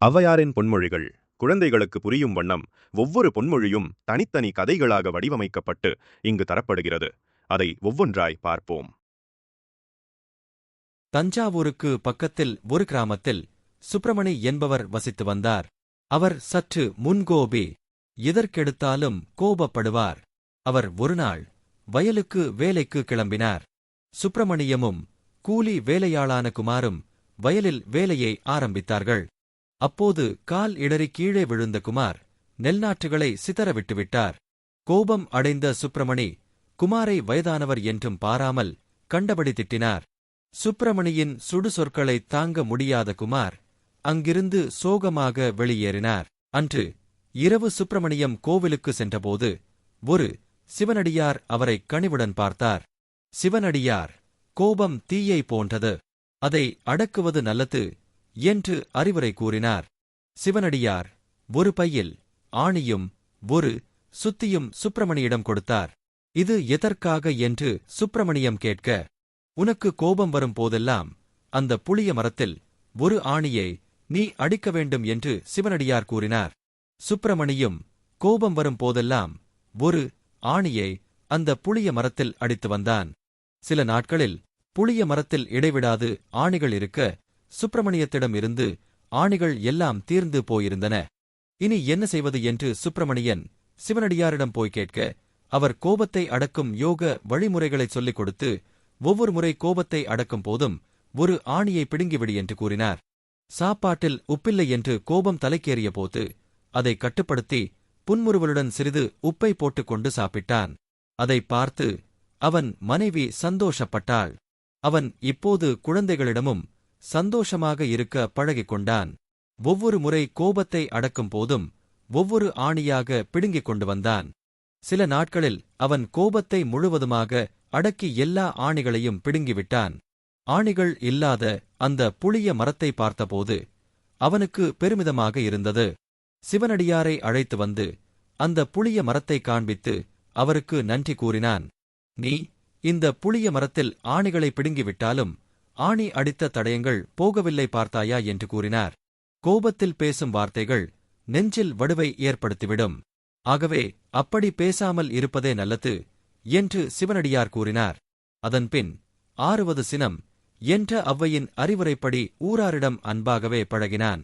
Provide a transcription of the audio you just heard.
ஔவையாரின் பொன்மொழிகள் குழந்தைகளுக்கு புரியும் வண்ணம் ஒவ்வொரு பொன்மொழியும் தனித்தனி கதைகளாக வடிவமைக்கப்பட்டு இங்கு தரப்படுகிறது. அதை ஒவ்வொன்றாய் பார்ப்போம். தஞ்சாவூருக்கு பக்கத்தில் ஒரு கிராமத்தில் சுப்பிரமணி என்பவர் வசித்து வந்தார். அவர் சற்று முன்கோபி எதற்கெடுத்தாலும் கோபப்படுவார். அவர் ஒருநாள் வயலுக்கு வேலைக்கு கிளம்பினார். சுப்பிரமணியமும் கூலி வேலையாளான குமாரும் வயலில் வேலையை ஆரம்பித்தார்கள். அப்போது கால் இடறி கீழே விழுந்த குமார் நெல்நாற்றுகளை சிதற விட்டுவிட்டார். கோபம் அடைந்த சுப்பிரமணி குமாரை வயதானவர் என்றும் பாராமல் கண்டபடி திட்டினார். சுப்பிரமணியின் சுடு சொற்களைத் தாங்க முடியாத குமார் அங்கிருந்து சோகமாக வெளியேறினார். அன்று இரவு சுப்பிரமணியம் கோவிலுக்கு சென்றபோது ஒரு சிவனடியார் அவரை கனிவுடன் பார்த்தார். சிவனடியார் கோபம் தீயை போன்றது. அதை அடக்குவது நல்லது. என்று அறிவுரை கூறினார். சிவனடியார் ஒரு பையில் ஆணியும் ஒரு சுத்தியும் சுப்பிரமணியிடம் கொடுத்தார். இது எதற்காக என்று சுப்பிரமணியம் கேட்க உனக்கு கோபம் வரும் போதெல்லாம் அந்த புளிய மரத்தில் ஒரு ஆணியை நீ அடிக்க வேண்டும் என்று சிவனடியார் கூறினார். சுப்பிரமணியும் கோபம் வரும் போதெல்லாம் ஒரு ஆணியை அந்த புளிய மரத்தில் அடித்து வந்தான். சில நாட்களில் புளிய மரத்தில் இடைவிடாது ஆணிகள் இருக்க சுப்பிரமணியத்திடம் இருந்து ஆணிகள் எல்லாம் தீர்ந்து போயிருந்தன. இனி என்ன செய்வது என்று சுப்பிரமணியன் சிவனடியாரிடம் போய் கேட்க அவர் கோபத்தை அடக்கும் யோக வழிமுறைகளைச் சொல்லிக் கொடுத்து ஒவ்வொரு முறை கோபத்தை அடக்கும் போதும் ஒரு ஆணியை பிடுங்கிவிடு என்று கூறினார். சாப்பாட்டில் உப்பில்லை என்று கோபம் தலைக்கேறிய போது அதை கட்டுப்படுத்தி புன்முறுவலுடன் சிறிது உப்பை போட்டுக்கொண்டு சாப்பிட்டான். அதை பார்த்து அவன் மனைவி சந்தோஷப்பட்டாள். அவன் இப்போது குழந்தைகளிடமும் சந்தோஷமாக இருக்க பழகிக் கொண்டான் ஒவ்வொரு முறை கோபத்தை அடக்கும் போதும் ஒவ்வொரு ஆணியாக பிடுங்கிக் கொண்டு வந்தான். சில நாட்களில் அவன் கோபத்தை முழுவதுமாக அடக்கி எல்லா ஆணிகளையும் பிடுங்கிவிட்டான். ஆணிகள் இல்லாத அந்த புளிய மரத்தை பார்த்தபோது அவனுக்கு பெருமிதமாக இருந்தது. சிவனடியாரை அழைத்து வந்து அந்த புளிய மரத்தை காண்பித்து அவருக்கு நன்றி கூறினான். நீ இந்த புளிய மரத்தில் ஆணிகளை பிடுங்கிவிட்டாலும் ஆணி அடித்த தடயங்கள் போகவில்லை பார்த்தாயா என்று கூறினார். கோபத்தில் பேசும் வார்த்தைகள் நெஞ்சில் வடுவை ஏற்படுத்திவிடும். ஆகவே அப்படி பேசாமல் இருப்பதே நல்லது என்று சிவனடியார் கூறினார். அதன்பின் ஆறுவது சினம் என்ற அவ்வையின் அறிவுரைப்படி ஊராரிடம் அன்பாகவே பழகினான்.